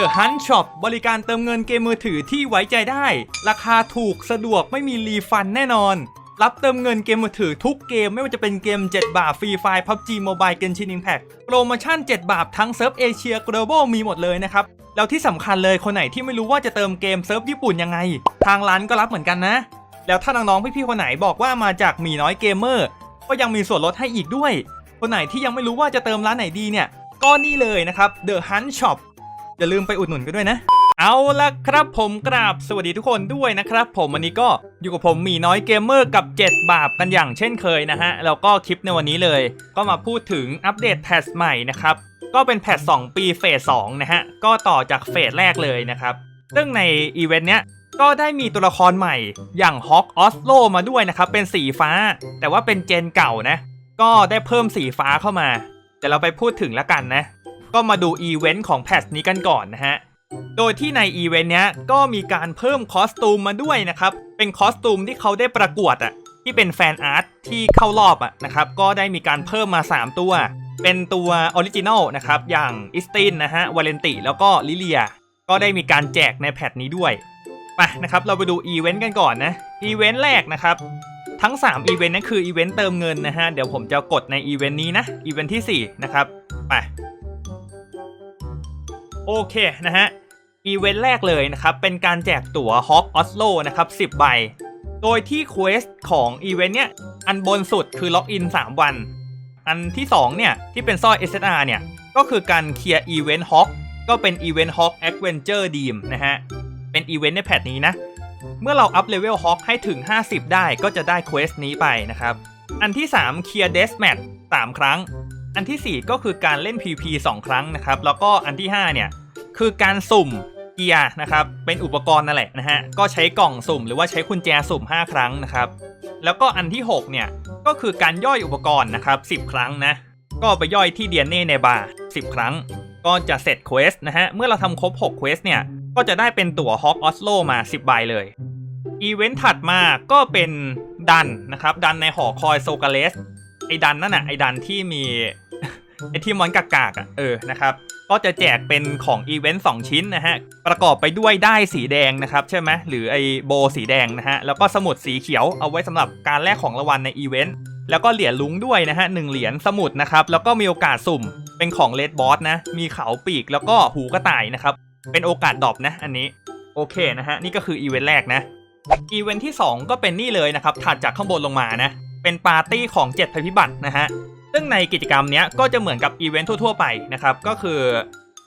The Hunt Shop บริการเติมเงินเกมมือถือที่ไว้ใจได้ ราคาถูกสะดวกไม่มีรีฟันแน่นอน รับเติมเงินเกมมือถือทุกเกมไม่ว่าจะเป็นเกม 7 บาทฟรีไฟ PUBG Mobile Genshin Impact โปรโมชั่น 7 บาททั้งเซิร์ฟเอเชีย Global มีหมดเลยนะครับ แล้วที่สำคัญเลยคนไหนที่ไม่รู้ว่าจะเติมเกมเซิร์ฟญี่ปุ่นยังไง ทางร้านก็รับเหมือนกันนะ แล้วถ้าน้องๆพี่ๆคนไหนบอกว่ามาจากมีน้อยเกมเมอร์ก็ยังมีส่วนลดให้อีกด้วย คนไหนที่ยังไม่รู้ว่าจะเติมร้านไหนดีเนี่ยก็นี่เลยนะครับ The Hunt Shop อย่าลืมไปอุดหนุนกันด้วยนะ เอาละครับผมกราบสวัสดีทุกคนด้วยนะครับ ผมวันนี้ก็อยู่กับผมมีน้อยเกมเมอร์กับ 7 บาปกันอย่างเช่นเคยนะฮะ แล้วก็คลิปในวันนี้เลย ก็มาพูดถึงอัปเดตแพทใหม่นะครับ ก็เป็นแพท2ปีเฟส2นะฮะ ก็ต่อจากเฟสแรกเลยนะครับ ซึ่งในอีเวนต์เนี้ยก็ได้มีตัวละครใหม่อย่างฮอกออสโลมาด้วยนะครับ เป็นสีฟ้า แต่ว่าเป็นเจนเก่านะ ก็ได้เพิ่มสีฟ้าเข้ามาเดี๋ยวเราไปพูดถึงแล้วกันนะ ก็มาดูอีเวนต์ของแพทนี้กันก่อนนะฮะ โดยที่ในอีเวนต์เนี้ยก็มีการเพิ่มคอสตูมมาด้วยนะครับ เป็นคอสตูมที่เขาได้ประกวดอะที่เป็นแฟนอาร์ตที่เข้ารอบอะนะครับ ก็ได้มีการเพิ่มมา 3 ตัว เป็นตัวออริจินอลนะครับ อย่างอิสตินนะฮะ วาเลนติ แล้วก็ลิเลีย ก็ได้มีการแจกในแพทนี้ด้วยไปนะครับ เราไปดูอีเวนต์กันก่อนนะ อีเวนต์แรกนะครับทั้ง 3 อีเวนต์นั่นคืออีเวนต์เติมเงินนะฮะ เดี๋ยวผมจะกดในอีเวนต์นี้นะ อีเวนต์ที่ 4 นะครับ ไป โอเคนะฮะ อีเวนต์แรกเลยนะครับ เป็นการแจกตั๋วฮอ k ออสโลนะครับ10 ใบ โดยที่เควสของอีเวนต์เนี้ยอันบนสุดคือล็อกอิน 3 วัน อันที่ 2 เนี่ย ที่เป็นสร้อย SSR เนี่ย ก็คือการเคลียร์อีเวนต์ฮอ k ก็เป็นอีเวนต์ฮอ k แอ v เวนเจอร์ดีมนะฮะ เป็นอีเวนต์ในแพทนี้นะ เมื่อเราอัพเลเวลฮอ k ให้ถึง 50 ได้ก็จะได้เควสนี้ไปนะครับ อันที่ 3 เคลียร์เดสแมท3ครั้ง อันทีสี่ 4 ก็คือการเล่น PVP 2 ครั้งนะครับ แล้วก็อันที่ 5 เนี่ย คือการสุ่มเกียร์นะครับ เป็นอุปกรณ์นั่นแหละนะฮะ ก็ใช้กล่องสุ่มหรือว่าใช้กุญแจสุ่ม 5 ครั้งนะครับ แล้วก็อันที่ 6 เนี่ย ก็คือการย่อยอุปกรณ์นะครับ10 ครั้งนะ ก็ไปย่อยที่เดียนเน่ในบาร์10 ครั้ง ก็จะเสร็จเควสนะฮะ เมื่อเราทำครบ6เควสเนี่ย ก็จะได้เป็นตั๋วฮอ k ออสโลมา 10 ใบเลยอีเวนต์ถัดมาก็เป็นดันนะครับ ดันในหอคอยโซกาเลสไอ้ดันนั่นน่ะไอ้ดันที่มี ไอที่มอนกากๆอะเออนะครับก็จะแจกเป็นของอีเวนต์2ชิ้นนะฮะ ประกอบไปด้วยได้สีแดงนะครับ ใช่ไหมหรือไอโบสีแดงนะฮะ แล้วก็สมุดสีเขียวเอาไว้สำหรับการแลกของรางวัลในอีเวนต์แล้วก็เหรียญลุงด้วยนะฮะหนึ่งเหรียญสมุดนะครับ แล้วก็มีโอกาสสุ่มเป็นของเลดบอสนะ มีเขาปีกแล้วก็หูกระต่ายนะครับ เป็นโอกาสดรอปนะ อันนี้โอเคนะฮะนี่ก็คืออีเวนต์แรกนะอีเวนต์ที่ 2 ก็เป็นนี่เลยนะครับถัดจากข้างบนลงมานะเป็นปาร์ตี้ของ7ภัยพิบัตินะฮะ ซึ่งในกิจกรรมนี้ก็จะเหมือนกับอีเวนต์ทั่วๆไปนะครับ ก็คือ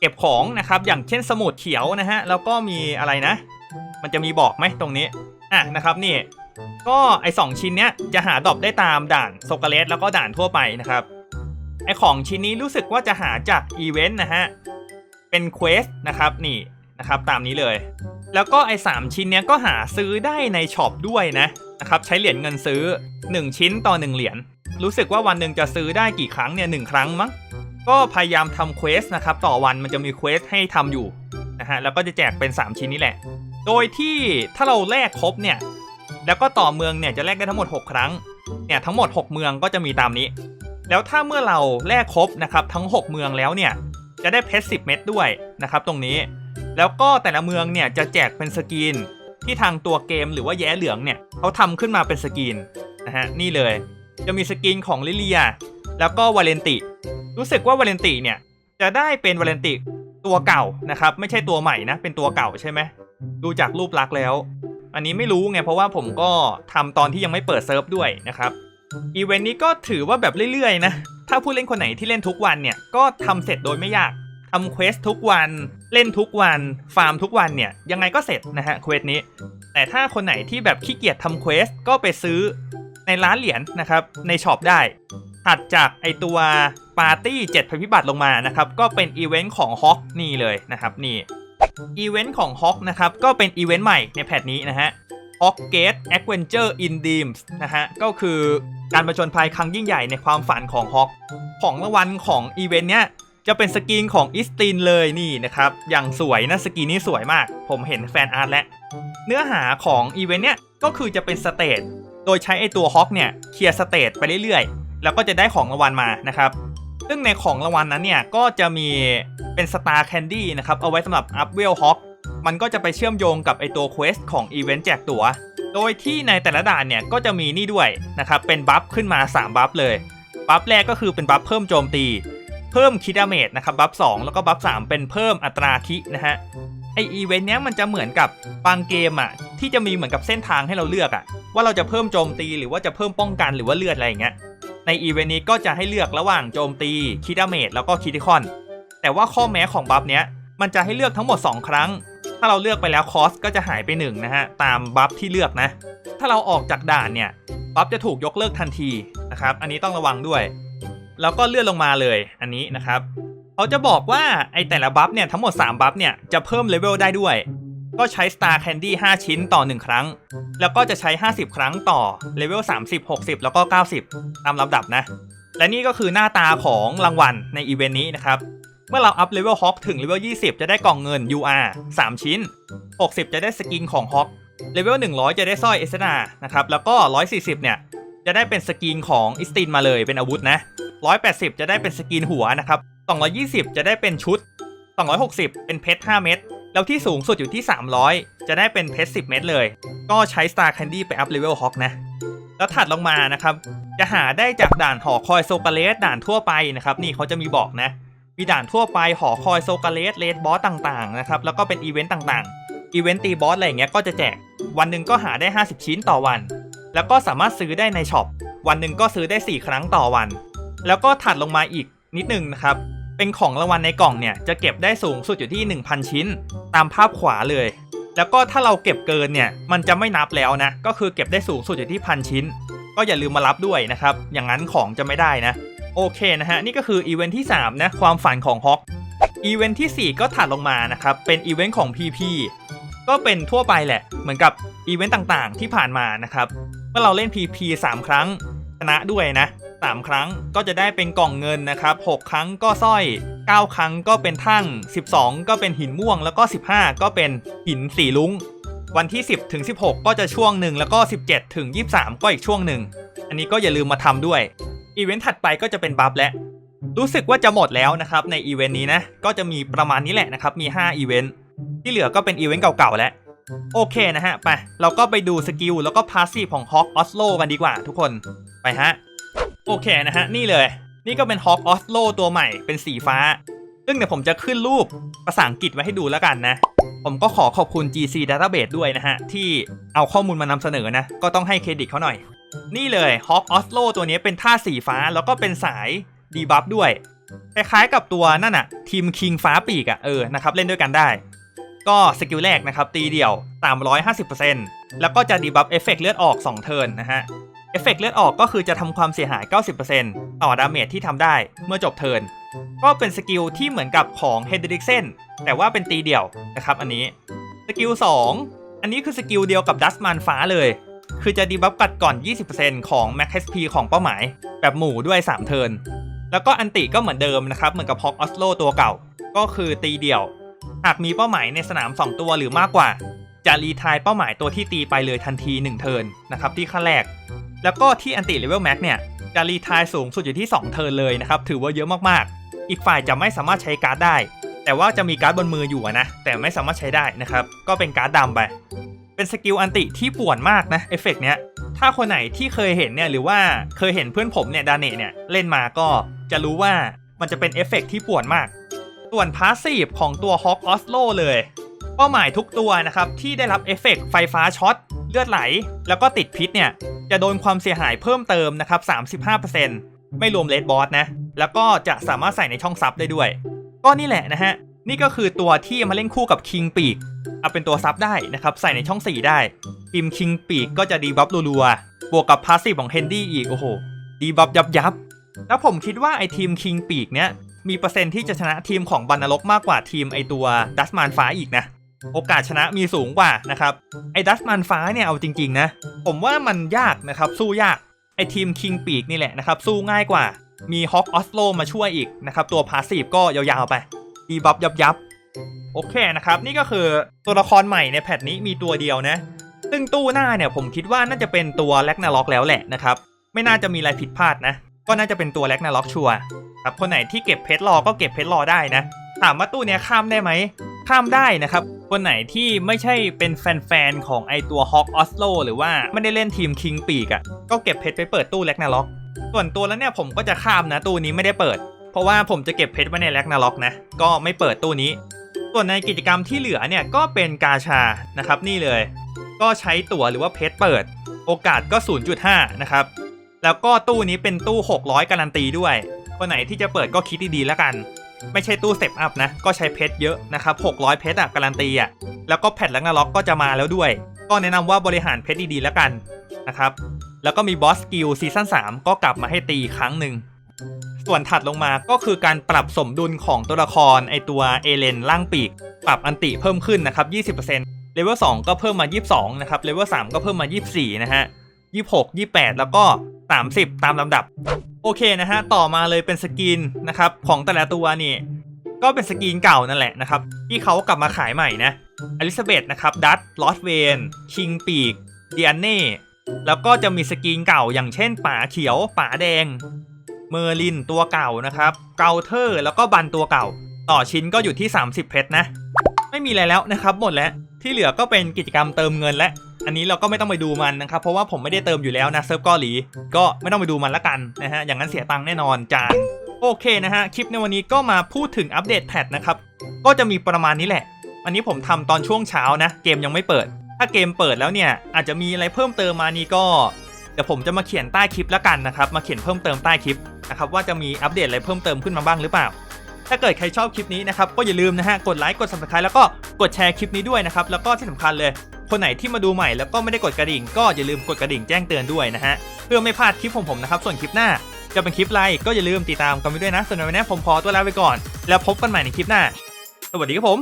เก็บของนะครับ อย่างเช่นสมุดเขียวนะฮะ แล้วก็มีอะไรนะ มันจะมีบอกไหมตรงนี้ อะนะครับนี่ ก็ไอสองชิ้นเนี้ยจะหาดรอปได้ตามด่านโซกเลสแล้วก็ด่านทั่วไปนะครับ ไอของชิ้นนี้รู้สึกว่าจะหาจากอีเวนต์นะฮะ เป็นเควสนะครับนี่นะครับตามนี้เลย แล้วก็ไอ้3ชิ้นเนี้ยก็หาซื้อได้ในช็อปด้วยนะนะครับใช้เหรียญเงินซื้อ 1 ชิ้นต่อ 1 เหรียญ รู้สึกว่าวันหนึ่งจะซื้อได้กี่ครั้งเนี่ยหครั้งมั้ง ก็พยายามทำเควสนะครับต่อวันมันจะมีเควสให้ทำอยู่นะฮะแล้วก็จะแจกเป็น 3 ชิ้นนี้แหละ โดยที่ถ้าเราแลกครบเนี่ยแล้วก็ต่อเมืองเนี่ยจะแลกได้ทั้งหมด 6 ครั้งเนี่ยทั้งหมด 6 เมืองก็จะมีตามนี้ แล้วถ้าเมื่อเราแลกครบนะครับทั้ง 6 เมืองแล้วเนี่ยจะได้เพชร10 เม็ดด้วยนะครับตรงนี้ แล้วก็แต่ละเมืองเนี่ยจะแจกเป็นสกรีนที่ทางตัวเกมหรือว่าแย้เหลืองเนี่ยเขาทำขึ้นมาเป็นสกรีนนะฮะนี่เลย จะมีสกรีนของลิเลีย แล้วก็วาเลนติ รู้สึกว่าวาเลนติเนี่ย จะได้เป็นวาเลนติตัวเก่านะครับ ไม่ใช่ตัวใหม่นะ เป็นตัวเก่าใช่ไหมดูจากรูปลักษณ์แล้ว อันนี้ไม่รู้ไงเพราะว่าผมก็ทำตอนที่ยังไม่เปิดเซิร์ฟด้วยนะครับอีเวนต์นี้ก็ถือว่าแบบเรื่อยๆนะถ้าผู้เล่นคนไหนที่เล่นทุกวันเนี่ยก็ทำเสร็จโดยไม่ยากทำเควสทุกวันเล่นทุกวันฟาร์มทุกวันเนี่ยยังไงก็เสร็จนะฮะเควสนี้ แต่ถ้าคนไหนที่แบบขี้เกียจทำเควสก็ไปซื้อ ในร้านเหรียญนะครับ ในช็อปได้ถัดจากไอตัวปาร์ตี้7ภัยพิบัติลงมานะครับ ก็เป็นอีเวนต์ของฮอกนี่เลยนะครับนี่อีเวนต์ของฮอกนะครับก็เป็นอีเวนต์ใหม่ในแพทนี้นะฮะฮอกเกตแอ v เวนเจอร์อินดีมส์นะฮะก็คือการประชนภัยครั้งยิ่งใหญ่ในความฝันของฮอกของรางวัลของอีเวนต์เนี้ยจะเป็นสกรีนของอิสตินเลยนี่นะครับอย่างสวยนะสกรีนนี้สวยมาก ผมเห็นแฟนอาร์ตแล้วเนื้อหาของอีเวนต์เนี้ยก็คือจะเป็นสเตจ ดยใช้ไอตัวฮอกเนี่ยเคลียร์สเตจไปเรื่อยๆ แล้วก็จะได้ของรางวัลมานะครับ ซึ่งในของรางวัลนั้นเนี่ยก็จะมีเป็น Star Candy นะครับเอาไว้สำหรับอัพเวลฮอกมันก็จะไปเชื่อมโยงกับไอตัวเควสของอีเวนต์แจกตั๋ว โดยที่ในแต่ละด่านเนี่ยก็จะมีนี่ด้วยนะครับเป็นบัฟขึ้นมา 3 บัฟเลย บัฟแรกก็คือเป็นบัฟเพิ่มโจมตี เพิ่มคิดาเมจนะครับบัฟ2แล้วก็บัฟ3เป็นเพิ่มอัตราคินะฮะ อีเวนต์เนี้ยมันจะเหมือนกับบางเกมอะที่จะมีเหมือนกับเส้นทางให้เราเลือกอะว่าเราจะเพิ่มโจมตีหรือว่าจะเพิ่มป้องกันหรือว่าเลือดอะไรอย่างเงี้ยในอีเวนต์นี้ก็จะให้เลือกระหว่างโจมตีคิดาเมจแล้วก็คิติคอนแต่ว่าข้อแม้ของบัฟเนี้ยมันจะให้เลือกทั้งหมด 2 ครั้ง ถ้าเราเลือกไปแล้วคอสก็จะหายไป1นะฮะตามบัฟที่เลือกนะ ถ้าเราออกจากด่านเนี่ยบัฟจะถูกยกเลิกทันทีนะครับอันนี้ต้องระวังด้วย แล้วก็เลื่อนลงมาเลยอันนี้นะครับ เขาจะบอกว่าไอแต่ละบัฟเนี่ยทั้งหมด 3 บัฟเนี่ยจะเพิ่มเลเวลได้ด้วย ก็ใช้ Star Candy 5 ชิ้นต่อ 1 ครั้ง แล้วก็จะใช้ 50 ครั้งต่อเลเวล30 60 แล้วก็ 90 ตามลำดับนะ และนี่ก็คือหน้าตาของรางวัลในอีเวนต์นี้นะครับเมื่อเราอัพเลเวลฮอกถึงเลเวล20 จะได้กล่องเงิน UR 3 ชิ้น 60 จะได้สกินของฮอกเลเวล100 จะได้สร้อยเอสนานะครับ แล้วก็ 140 เนี่ย จะได้เป็นสกินของอิสตินมาเลยเป็นอาวุธนะ 180 จะได้เป็นสกินหัวนะครับ220 จะได้เป็นชุด 260 เป็นเพชร 5 เม็ด แล้วที่สูงสุดอยู่ที่ 300 จะได้เป็นเพชร 10 เม็ดเลย ก็ใช้ Star Candy ไปอัพเลเวลฮอกนะ แล้วถัดลงมานะครับ จะหาได้จากด่านหอคอยโซกาเลสด่านทั่วไปนะครับ นี่เขาจะมีบอกนะ มีด่านทั่วไปหอคอยโซกาเลสเลดบอสต่างๆนะครับ แล้วก็เป็นอีเวนต์ต่างๆ อีเวนต์ตีบอสอะไรเงี้ยก็จะแจก วันหนึ่งก็หาได้ 50 ชิ้นต่อวัน แล้วก็สามารถซื้อได้ในช็อป วันหนึ่งก็ซื้อได้ 4 ครั้งต่อวัน แล้วก็ถัดลงมาอีก นิดนึงนะครับ เป็นของรางวัลในกล่องเนี่ยจะเก็บได้สูงสุดอยู่ที่ 1,000 ชิ้น ตามภาพขวาเลย แล้วก็ถ้าเราเก็บเกินเนี่ยมันจะไม่นับแล้วนะ ก็คือเก็บได้สูงสุดอยู่ที่พันชิ้น ก็อย่าลืมมารับด้วยนะครับ อย่างนั้นของจะไม่ได้นะ โอเคนะฮะนี่ก็คืออีเวนท์ที่3นะความฝันของฮอกอีเวนท์ที่ 4 ก็ถัดลงมานะครับ เป็นอีเวนต์ของ PP ก็เป็นทั่วไปแหละ เหมือนกับอีเวนต์ต่างๆ ที่ผ่านมานะครับ เมื่อเราเล่น PP 3 ครั้งชนะด้วยนะ 3 ครั้งก็จะได้เป็นกล่องเงินนะครับ 6 ครั้งก็สร้อย 9 ครั้งก็เป็นทั่ง 12 ก็เป็นหินม่วง แล้วก็ 15 ก็เป็นหินสีลุ้ง วันที่ 10 ถึง 16 ก็จะช่วงหนึ่งแล้วก็ 17 ถึง 23 ก็อีกช่วงหนึ่ง อันนี้ก็อย่าลืมมาทำด้วย อีเวนต์ถัดไปก็จะเป็นบัฟแล้วรู้สึกว่าจะหมดแล้วนะครับในอีเวนต์นี้นะ ก็จะมีประมาณนี้แหละนะครับ มี 5 อีเวนต์ ที่เหลือก็เป็นอีเวนต์เก่าๆแล้วโอเคนะฮะ ไป เราก็ไปดูสกิล แล้วก็พาสซีฟของฮอกออสโลกันดีกว่าทุกคน ไปฮะ โอเคนะฮะ นี่เลย นี่ก็เป็นฮอกออสโลตัวใหม่เป็นสีฟ้า ซึ่งเดี๋ยวผมจะขึ้นรูปภาษาอังกฤษไว้ให้ดูแล้วกันนะ ผมก็ขอขอบคุณ GC Database ด้วยนะฮะ ที่เอาข้อมูลมานำเสนอนะ ก็ต้องให้เครดิตเขาหน่อย นี่เลยฮอกออสโลตัวนี้เป็นท่าสีฟ้าแล้วก็เป็นสายดีบัฟด้วยคล้ายๆกับตัวนั่นอะทีมคิงฟ้าปีกอะเออนะครับเล่นด้วยกันได้ ก็สกิลแรกนะครับตีเดี่ยว 350%แล้วก็จะดีบัฟเอฟเฟกเลือดออก 2 เทิร์นนะฮะ เอฟเฟกเลือดออกก็คือจะทำความเสียหาย 90%ต่อดาเมจที่ทำได้เมื่อจบเทิร์นก็เป็นสกิลที่เหมือนกับของเฮดดิกเซนแต่ว่าเป็นตีเดี่ยวนะครับอันนี้ สกิล 2 อันนี้คือสกิลเดียวกับดัสมันฟ้าเลย คือจะดีบัฟกัดก่อน 20%ของ Max HP ของเป้าหมาย แบบหมู่ด้วย 3 เทิร์นแล้วก็อันติก็เหมือนเดิมนะครับเหมือนกับฮอกออสโลตัวเก่า ก็คือตีเดี่ยว หากมีเป้าหมายในสนาม 2 ตัวหรือมากกว่า จะรีทายเป้าหมายตัวที่ตีไปเลยทันที 1 เทิร์นนะครับที่ขั้นแรก แล้วก็ที่อันติเลเวลแม็กเนี่ยจะรีทายสูงสุดอยู่ที่ 2 เทิร์นเลยนะครับ ถือว่าเยอะมากๆ อีกฝ่ายจะไม่สามารถใช้การ์ดได้ แต่ว่าจะมีการ์ดบนมืออยู่นะ แต่ไม่สามารถใช้ได้นะครับ ก็เป็นการ์ดดำไป เป็นสกิลอันติที่ป่วนมากนะเอฟเฟกต์เนี้ย ถ้าคนไหนที่เคยเห็นเนี่ยหรือว่าเคยเห็นเพื่อนผมเนี่ยดาเนเนี่ยเล่นมาก็จะรู้ว่ามันจะเป็นเอฟเฟกต์ที่ป่วนมาก ส่วนพาสซีฟของตัวฮอกออสโลเลย เป้าหมายทุกตัวนะครับที่ได้รับเอฟเฟกต์ไฟฟ้าช็อต เลือดไหล แล้วก็ติดพิษเนี่ย จะโดนความเสียหายเพิ่มเติมนะครับ 35%ไม่รวมเลดบอสนะ แล้วก็จะสามารถใส่ในช่องซับได้ด้วย ก็นี่แหละนะฮะ นี่ก็คือตัวที่มาเล่นคู่กับคิงปีกเอาเป็นตัวซับได้นะครับ ใส่ในช่อง 4 ได้ทีมคิงปีกก็จะดีบัฟรัวๆบวกกับพาสซีฟของเฮนดี้อีกโอ้โหดีบัฟยับยับแล้วผมคิดว่าไอทีมคิงปีกเนี้ยมีเปอร์เซ็นต์ที่จะชนะทีมของบันนรกมากกว่าทีมไอตัวดัสมานฟ้าอีกนะ โอกาสชนะมีสูงกว่านะครับไอ้ดัสมันฟ้าเนี่ยเอาจริงๆนะผมว่ามันยากนะครับสู้ยากไอ้ทีมคิงปีกนี่แหละนะครับสู้ง่ายกว่ามีฮอกออสโลมาช่วยอีกนะครับตัวพาสซีฟก็ยาวๆไปดีบัฟยับยับโอเคนะครับนี่ก็คือตัวละครใหม่ในแพทนี้มีตัวเดียวนะ ซึ่งตู้หน้าเนี่ยผมคิดว่าน่าจะเป็นตัวแลกนาล็อกแล้วแหละนะครับไม่น่าจะมีอะไรผิดพลาดนะก็น่าจะเป็นตัวแร็กนาล็อกชัวร์ครับคนไหนที่เก็บเพชรรอก็เก็บเพชรรอได้นะถามว่าตู้เนี้ยข้ามได้ไหมข้ามได้นะครับ คนไหนที่ไม่ใช่เป็นแฟนๆของไอตัวฮอกออสโลหรือว่าไม่ได้เล่นทีมคิงปีกอะ่ะก็เก็บเพชรไปเปิดตู้แร็กนาล็อก ส่วนตัวแล้วเนี่ยผมก็จะข้ามนะตู้นี้ไม่ได้เปิด เพราะว่าผมจะเก็บเพชรไว้ในแร็กนาล็อกนะก็ไม่เปิดตู้นี้ ส่วนในกิจกรรมที่เหลือเนี่ยก็เป็นกาชานะครับนี่เลย ก็ใช้ตั๋วหรือว่าเพชรเปิด โอกาสก็ 0.5 นะครับแล้วก็ตู้นี้เป็นตู้ 600 การันตีด้วยคนไหนที่จะเปิดก็คิดดีๆแล้วกัน ไม่ใช่ตู้เ e ปอัพนะ ก็ใช้เพชรเยอะนะครับ 600 เพชรอะการันตีอะแล้วก็แพทแลกนาล็อกก็จะมาแล้วด้วย ก็แนะนำว่าบริหารเพชรดีๆแล้วกันนะครับ แล้วก็มีบอสกิลซีซั่น3ก็กลับมาให้ตีครั้งหนึ่ง ส่วนถัดลงมาก็คือการปรับสมดุลของตัวละครไอตัวเอเลนล่างปีก ปรับอันติเพิ่มขึ้นนะครับ 20%เลเวล2ก็เพิ่มมา 22 นะครับ เลเวล3ก็เพิ่มมา 24 นะฮะ 26 28 แล้วก็ 30 ตามลำดับ โอเคนะฮะ ต่อมาเลยเป็นสกินนะครับของแต่ละตัวนี่ ก็เป็นสกินเก่านั่นแหละนะครับ ที่เขากลับมาขายใหม่นะอลิซาเบธนะครับดัตลอสเวนคิงปีกเดิอันเน่แล้วก็จะมีสกินเก่าอย่างเช่นป๋าเขียวป๋าแดง เมอร์ลินตัวเก่านะครับเกาเทอร์แล้วก็บันตัวเก่า ต่อชิ้นก็อยู่ที่ 30 เพชรนะ ไม่มีอะไรแล้วนะครับหมดแล้วที่เหลือก็เป็นกิจกรรมเติมเงินและ อันนี้เราก็ไม่ต้องไปดูมันนะครับเพราะว่าผมไม่ได้เติมอยู่แล้วนะเซิร์ฟเกาหลีก็ไม่ต้องไปดูมันละกันนะฮะอย่างนั้นเสียตังค์แน่นอนจานโอเคนะฮะคลิปในวันนี้ก็มาพูดถึงอัปเดตแพทนะครับก็จะมีประมาณนี้แหละ อันนี้ผมทำตอนช่วงเช้านะ เกมยังไม่เปิด ถ้าเกมเปิดแล้วเนี่ยอาจจะมีอะไรเพิ่มเติมมานี่ก็เดี๋ยวผมจะมาเขียนใต้คลิปแล้วกันนะครับมาเขียนเพิ่มเติมใต้คลิปนะครับว่าจะมีอัปเดตอะไรเพิ่มเติมขึ้นมาบ้างหรือเปล่า ถ้าเกิดใครชอบคลิปนี้นะครับก็อย่าลืมนะฮะกดไลค์กด subscribe แล้วก็กดแชร์คลิปนี้ด้วยนะครับแล้วก็ที่สำคัญเลยคนไหนที่มาดูใหม่แล้วก็ไม่ได้กดกระดิ่ง ก็อย่าลืมกดกระดิ่งแจ้งเตือนด้วยนะฮะเพื่อไม่พลาดคลิปของผมนะครับส่วนคลิปหน้าจะเป็นคลิปอะไรก็อย่าลืมติดตามกันไปด้วยนะส่วนในวันนี้ผมขอตัวลาไปก่อน แล้วพบกันใหม่ในคลิปหน้า สวัสดีครับผม